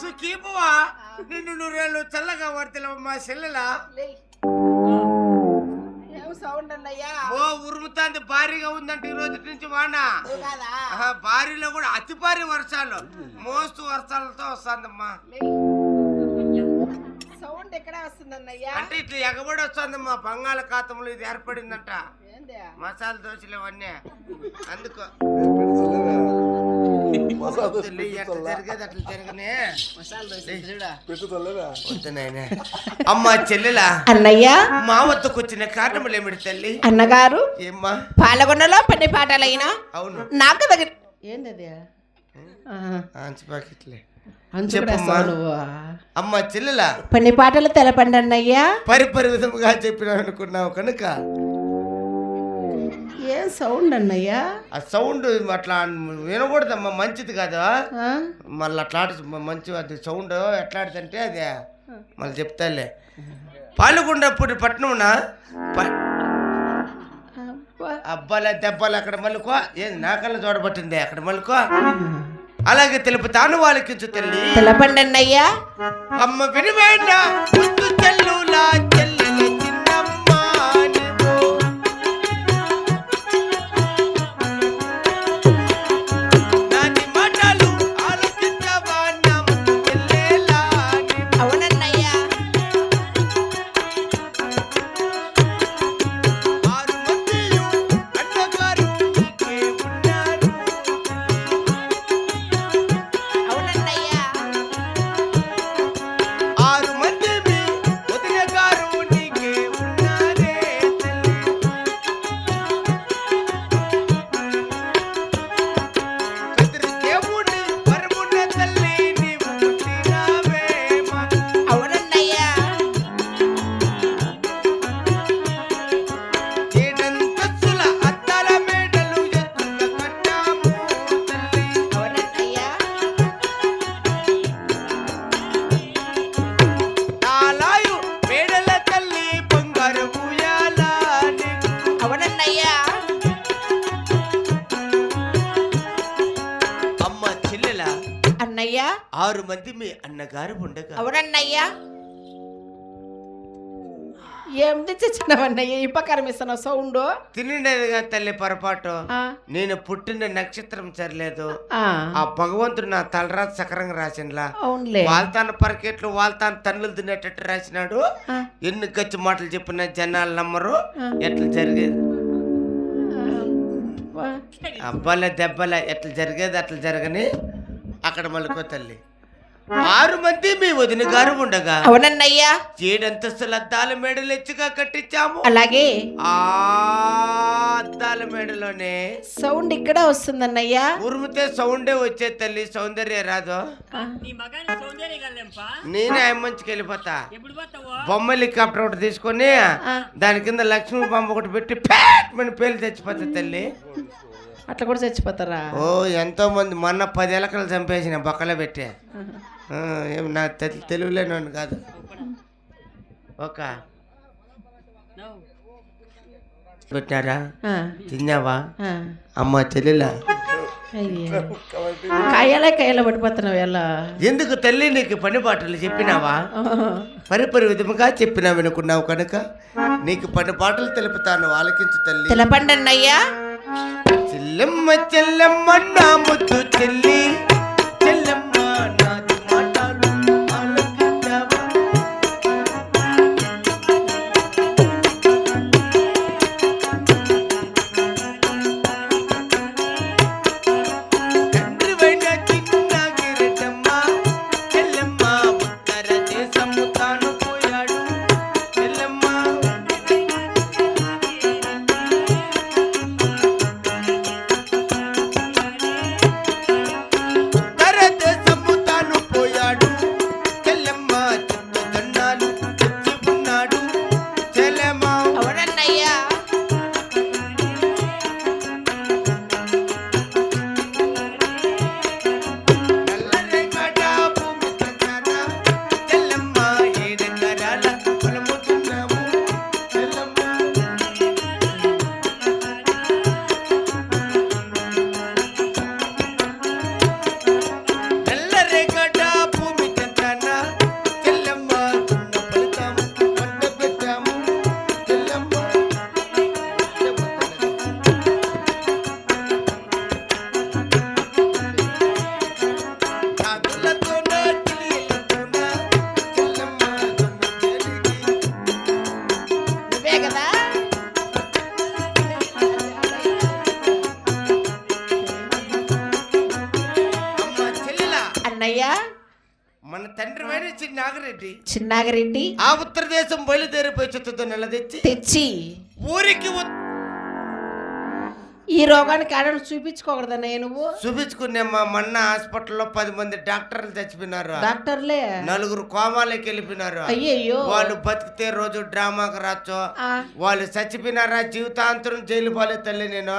సుఖీపువా నిన్ను నూరేళ్ళు చల్లగా వర్తిలవ మా చెల్లెలా? లేయ్. ఏం సౌండ్ అన్నయ్యా? ఓ ఉరుముతాంది భారీగా ఉందంటే ఈ రోజు నుంచి వాన. భారీలో కూడా అతి భారీ వర్షాలు. మోస్తు వర్షాలతో వస్తుందమ్మా. లేయ్. సౌండ్ ఎక్కడ వస్తుందన్నయ్యా? అంటే ఇట్లా ఎగబడి వస్తుందమ్మా బంగాళాఖాతంలో ఇది ఏర్పడిందంట. ఏంది? మసాలా దోశలు ఇవన్నీ. అందుకు. అమ్మా చెల్లెలా అన్నయ్య మా వద్దకు వచ్చిన కారణములు ఏమిటి తల్లి అన్నగారు ఏమ్మా పాలగొండలో పని పాటలైనా అవును నాకు దగ్గర నువ్వు అమ్మా చెల్లెలా పని పాటలు తెలపండి అన్నయ్యా పరిపరి విధముగా చెప్పిన అనుకున్నావు కనుక ఏం సౌండ్ అన్నయ్యా? ఆ సౌండ్ అట్లా వినకూడదమ్మా మంచిది కాదు? మళ్ళీ అట్లా మంచి అది సౌండ్ ఎట్లాడుతుంటే అది మళ్ళీ చెప్తాలే పాల్గొండప్పుడు పట్టణమున ప- అబ్బా. అబ్బాల దెబ్బలు అక్కడ మళ్ళుకో ఏంది నా కళ్ళ చూడబట్టింది అక్కడ మళ్ళుకో అలాగే తెలుపుతాను వాళ్ళకించు తల్లి. తెలపండి అన్నయ్యా అమ్మ వినివేండ? అన్నయ్యా? ఆరు మంది మీ అన్నగారు ఉండగా. అవునన్నయ్యా ఏం తెచ్చినావన్నయ్య ఈ ప్రకారం సౌండ్? తినలేదుగా తల్లి పొరపాటు. నేను పుట్టిన నక్షత్రం సరిలేదు. ఆ. భగవంతుడు నా తలరాత సకరంగా రాసినలా అవునులే. వాల్తాన పరకెట్లు వాల్తాన తన్నులు తినేటట్టు రాసినాడు. ఆ. ఎన్ని గచ్చి మాటలు చెప్పిన జనాలు నమ్మరు. ఆ. ఎట్లా జరిగేది? అబ్బా. అబ్బాలే దెబ్బలే ఎట్లా జరిగేది అట్లా జరగని. అక్కడ మలుకో తల్లి. ఆరు మంది మీ వదిన గారు ఉండగా అవునన్నయ్యా. ఏడంతస్తుల అద్దాల మేడలు ఎచ్చుగా కట్టించాము. అలాగే. ఆ అద్దాల మేడలోనే సౌండ్ ఇక్కడ వస్తుందన్నయ్యా. ఉరుముతే సౌండే వచ్చే తల్లి సౌందర్య రాదు ఆ. నీ మగాని సౌందర్య గల్లంపా నేనే మంచికి వెళ్ళిపోతా. బొమ్మ హెలికాప్టర్ ఒకటి తీసుకొని. దాని కింద లక్ష్మీ బొమ్మ ఒకటి పెట్టి ప్యాట్ మన పేర్లు తెచ్చిపోతా తల్లి. అట్లా కూడా చచ్చిపోతారా? ఓ ఎంతో మంది మొన్న పది ఎలకలు చంపేసిన బొక్కలో పెట్టి. ఏం నా తె- తెలివిలేనోని కాదు. ఒక పెట్టినారా ఆ, తిన్నావా. అమ్మ చెల్లెలా. కాయలే కాయలు పడిపోతున్నావు ఎలా? ఎందుకు తల్లి నీకు పని బాటలు చెప్పినావా? పరిపరి విధముగా చెప్పినా వినుకున్నావు కనుక నీకు పని బాటలు తెలుపుతాను ఆలకించు తల్లి. తెలపండి అన్నయ్యా. చెల్లెమ్మ చెల్లెమ్మ నా ముద్దు చెల్లి. చెల్లెమ్మ మన తండ్రి వేడి చిన్న నాగిరెడ్డి చిన్నాగిరెడ్డి ఆ ఉత్తరదేశం బయలుదేరిపోయి చుట్టూ నెల తెచ్చి తెచ్చి ఊరికి ఈ రోగానికి ఆడను చూపించుకోకూడదన్నయ్య నువ్వు? చూపించుకునే మా మొన్న హాస్పిటల్లో పది మంది డాక్టర్లు చచ్చిపోయినారు. డాక్టర్లే? నలుగురు కోమాలకి వెళ్ళిపోయినారు. అయ్యయ్యో. వాళ్ళు బతికితే రోజు డ్రామాకి రాచో. వాళ్ళు చచ్చిపోయినారా? జీవితాంతరం జైలు పోలే తల్లి నేను.